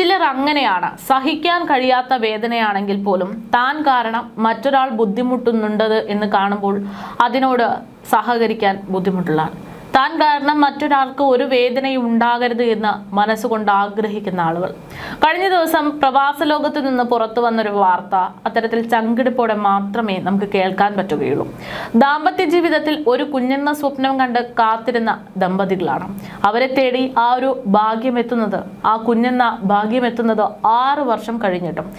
ചിലർ അങ്ങനെയാണ്. സഹിക്കാൻ കഴിയാത്ത വേദനയാണെങ്കിൽ പോലും താൻ കാരണം മറ്റൊരാൾ ബുദ്ധിമുട്ടുന്നുണ്ടത് എന്ന് കാണുമ്പോൾ അതിനോട് സഹകരിക്കാൻ ബുദ്ധിമുട്ടുള്ള ആൾ താൻ കാരണം മറ്റൊരാൾക്ക് ഒരു വേദനയും ഉണ്ടാകരുത് എന്ന് മനസ്സുകൊണ്ട് ആഗ്രഹിക്കുന്ന ആളുകൾ. കഴിഞ്ഞ ദിവസം പ്രവാസ ലോകത്ത് നിന്ന് പുറത്തു വന്നൊരു വാർത്ത അത്തരത്തിൽ ചങ്കിടിപ്പോടെ മാത്രമേ നമുക്ക് കേൾക്കാൻ പറ്റുകയുള്ളൂ. ദാമ്പത്യ ജീവിതത്തിൽ ഒരു കുഞ്ഞെന്ന സ്വപ്നം കണ്ട് കാത്തിരുന്ന ദമ്പതികളാണ്. അവരെ തേടി ആ ഒരു ഭാഗ്യം എത്തുന്നത് ആ കുഞ്ഞെന്ന ഭാഗ്യം എത്തുന്നത് ആറ് വർഷം കഴിഞ്ഞിട്ടും.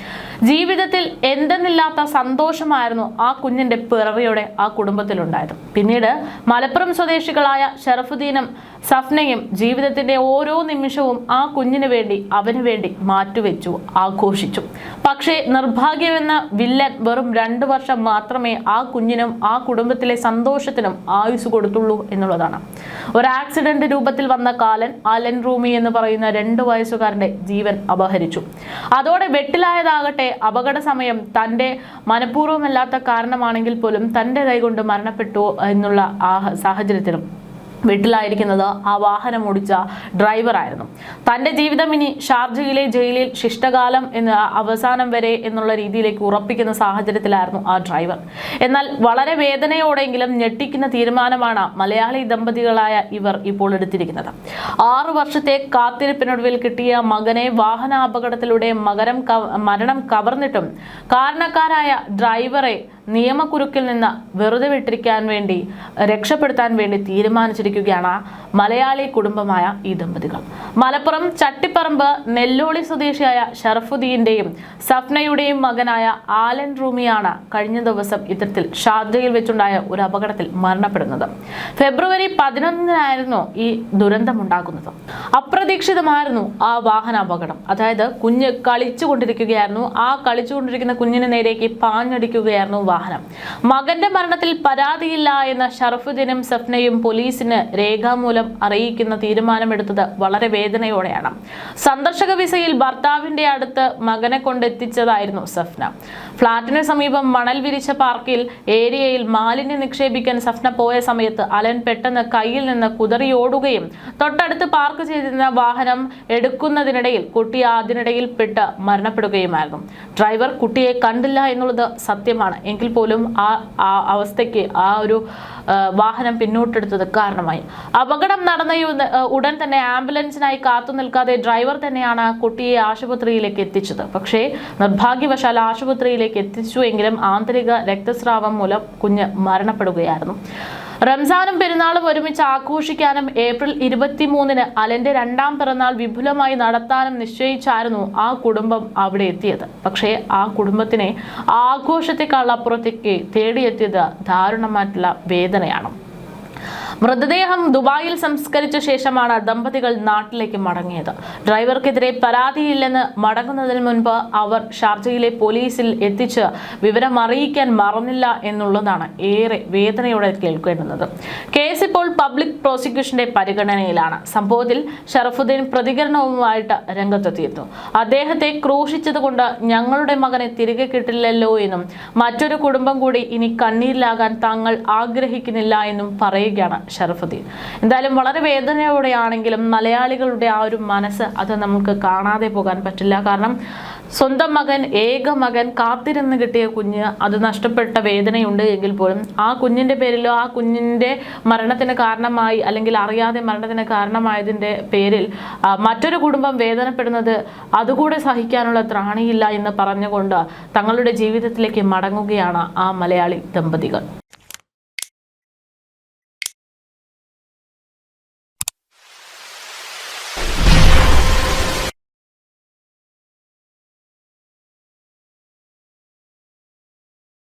ജീവിതത്തിൽ എന്തെന്നില്ലാത്ത സന്തോഷമായിരുന്നു ആ കുഞ്ഞിന്റെ പിറവിയോടെ ആ കുടുംബത്തിലുണ്ടായത്. പിന്നീട് മലപ്പുറം സ്വദേശികളായ ഷറഫുദ്ദീനും സഫ്നയും ജീവിതത്തിന്റെ ഓരോ നിമിഷവും ആ കുഞ്ഞിനു വേണ്ടി അവന് വേണ്ടി മാറ്റുവെച്ചു ആഘോഷിച്ചു. പക്ഷേ നിർഭാഗ്യമെന്ന വില്ലൻ വെറും രണ്ടു വർഷം മാത്രമേ ആ കുഞ്ഞിനും ആ കുടുംബത്തിലെ സന്തോഷത്തിനും ആയുസ് കൊടുത്തുള്ളൂ എന്നുള്ളതാണ്. ഒരു ആക്സിഡന്റ് രൂപത്തിൽ വന്ന കാലൻ അലൻ റൂമി എന്ന് പറയുന്ന രണ്ട് വയസ്സുകാരന്റെ ജീവൻ അപഹരിച്ചു. അതോടെ വെട്ടിലായതാകട്ടെ അപകട സമയം തന്റെ മനഃപൂർവമല്ലാത്ത കാരണമാണെങ്കിൽ പോലും തന്റെ കൈകൊണ്ട് മരണപ്പെട്ടു എന്നുള്ള ആ സാഹചര്യത്തിലും വീട്ടിലായിരിക്കുന്നത് ആ വാഹനം ഓടിച്ച ഡ്രൈവറായിരുന്നു തന്റെ ജീവിതം ഇനി ഷാർജയിലെ ജയിലിൽ ശിഷ്ടകാലം എന്ന അവസാനം വരെ എന്നുള്ള രീതിയിലേക്ക് ഉറപ്പിക്കുന്ന സാഹചര്യത്തിലായിരുന്നു ആ ഡ്രൈവർ എന്നാൽ വളരെ വേദനയോടെങ്കിലും ഞെട്ടിക്കുന്ന തീരുമാനമാണ് മലയാളി ദമ്പതികളായ ഇവർ ഇപ്പോൾ എടുത്തിരിക്കുന്നത്. ആറു വർഷത്തെ കാത്തിരിപ്പിനൊടുവിൽ കിട്ടിയ മകനെ വാഹനാപകടത്തിലൂടെ മകരം മരണം കവർന്നിട്ടും കാരണക്കാരായ ഡ്രൈവറെ നിയമക്കുരുക്കിൽ നിന്ന് വെറുതെ വിട്ടിരിക്കാൻ വേണ്ടി രക്ഷപ്പെടുത്താൻ വേണ്ടി തീരുമാനിച്ചിരിക്കുകയാണ് മലയാളി കുടുംബമായ ഈ ദമ്പതികൾ. മലപ്പുറം ചട്ടിപ്പറമ്പ് നെല്ലോളി സ്വദേശിയായ ഷറഫുദ്ദീന്റെയും സഫ്നയുടെയും മകനായ ആലൻ റൂമിയാണ് കഴിഞ്ഞ ദിവസം ഇത്തരത്തിൽ ഷാർജയിൽ വെച്ചുണ്ടായ ഒരു അപകടത്തിൽ മരണപ്പെടുന്നത്. ഫെബ്രുവരി പതിനൊന്നിനായിരുന്നു ഈ ദുരന്തമുണ്ടാകുന്നത്. അപ്രതീക്ഷിതമായിരുന്നു ആ വാഹനാപകടം. അതായത് കുഞ്ഞ് കളിച്ചുകൊണ്ടിരിക്കുകയായിരുന്നു. ആ കളിച്ചുകൊണ്ടിരിക്കുന്ന കുഞ്ഞിന് നേരേക്ക് പാഞ്ഞടിക്കുകയായിരുന്നു മകന്റെ മരണത്തിൽ പരാതിയില്ല എന്ന ഷറഫുദ്ദീനും സഫ്നയും പോലീസിന് രേഖാമൂലം അറിയിക്കുന്ന തീരുമാനമെടുത്തത് വളരെ വേദനയോടെയാണ്. സന്ദർശക വിസയിൽ ഭർത്താവിന്റെ അടുത്ത് മകനെ കൊണ്ടെത്തിച്ചതായിരുന്നു സഫ്ന. ഫ്ളാറ്റിന് സമീപം മണൽ വിരിച്ച പാർക്കിൽ ഏരിയയിൽ മാലിന്യം നിക്ഷേപിക്കാൻ സഫ്ന പോയ സമയത്ത് അലൻ പെട്ടെന്ന് കയ്യിൽ നിന്ന് കുതറിയോടുകയും തൊട്ടടുത്ത് പാർക്ക് ചെയ്തിരുന്ന വാഹനം എടുക്കുന്നതിനിടയിൽ കുട്ടി അതിനിടയിൽ പെട്ട് മരണപ്പെടുകയുമായിരുന്നു. ഡ്രൈവർ കുട്ടിയെ കണ്ടില്ല എന്നുള്ളത് സത്യമാണ്. എങ്കിൽ പോലും ആ അവസ്ഥയ്ക്ക് ആ ഒരു വാഹനം പിന്നോട്ടെടുത്തത് കാരണമായി. അപകടം നടന്ന ഉടൻ തന്നെ ആംബുലൻസിനായി കാത്തു നിൽക്കാതെ ഡ്രൈവർ തന്നെയാണ് കുട്ടിയെ ആശുപത്രിയിലേക്ക് എത്തിച്ചത്. പക്ഷേ നിർഭാഗ്യവശാൽ ആശുപത്രിയിലേക്ക് എത്തിച്ചു എങ്കിലും ആന്തരിക രക്തസ്രാവം മൂലം കുഞ്ഞ് മരണപ്പെടുകയായിരുന്നു. റംസാനും പെരുന്നാളും ഒരുമിച്ച് ആഘോഷിക്കാനും ഏപ്രിൽ ഇരുപത്തിമൂന്നിന് അലന്റെ രണ്ടാം പിറന്നാൾ വിപുലമായി നടത്താനും നിശ്ചയിച്ചായിരുന്നു ആ കുടുംബം അവിടെ എത്തിയത്. പക്ഷേ ആ കുടുംബത്തിനെ ആഘോഷത്തെക്കാൾ അപ്പുറത്തേക്ക് തേടിയെത്തിയത് ദാരുണമായിട്ടുള്ള വേദനയാണ്. മൃതദേഹം ദുബായിൽ സംസ്കരിച്ച ശേഷമാണ് ദമ്പതികൾ നാട്ടിലേക്ക് മടങ്ങിയത്. ഡ്രൈവർക്കെതിരെ പരാതിയില്ലെന്ന് മടങ്ങുന്നതിന് മുൻപ് അവർ ഷാർജയിലെ പോലീസിൽ എത്തിച്ച് വിവരം അറിയിക്കാൻ മറന്നില്ല എന്നുള്ളതാണ് ഏറെ വേദനയോടെ കേൾക്കേണ്ടുന്നത്. കേസ് ഇപ്പോൾ പബ്ലിക് പ്രോസിക്യൂഷന്റെ പരിഗണനയിലാണ്. സംഭവത്തിൽ ഷറഫുദ്ദീൻ പ്രതികരണവുമായിട്ട് രംഗത്തെത്തിയിരുന്നു. അദ്ദേഹത്തെ ക്രൂശിച്ചതുകൊണ്ട് ഞങ്ങളുടെ മകനെ തിരികെ കിട്ടില്ലല്ലോ എന്നും മറ്റൊരു കുടുംബം കൂടി ഇനി കണ്ണീരിലാകാൻ താങ്കൾ ആഗ്രഹിക്കുന്നില്ല എന്നും പറയുകയാണ് ഷറഫുദ്ദീൻ. എന്തായാലും വളരെ വേദനയോടെയാണെങ്കിലും മലയാളികളുടെ ആ ഒരു മനസ്സ് അത് നമുക്ക് കാണാതെ പോകാൻ പറ്റില്ല. കാരണം സ്വന്തം മകൻ ഏക മകൻ കാത്തിരുന്ന് കിട്ടിയ കുഞ്ഞ് അത് നഷ്ടപ്പെട്ട വേദനയുണ്ട് എങ്കിൽ പോലും ആ കുഞ്ഞിന്റെ പേരിലോ ആ കുഞ്ഞിന്റെ മരണത്തിന് കാരണമായി അല്ലെങ്കിൽ അറിയാതെ മരണത്തിന് കാരണമായതിന്റെ പേരിൽ മറ്റൊരു കുടുംബം വേദനപ്പെടുന്നത് അതുകൂടെ സഹിക്കാനുള്ള ത്രാണിയില്ല എന്ന് പറഞ്ഞുകൊണ്ട് തങ്ങളുടെ ജീവിതത്തിലേക്ക് മടങ്ങുകയാണ് ആ മലയാളി ദമ്പതികൾ.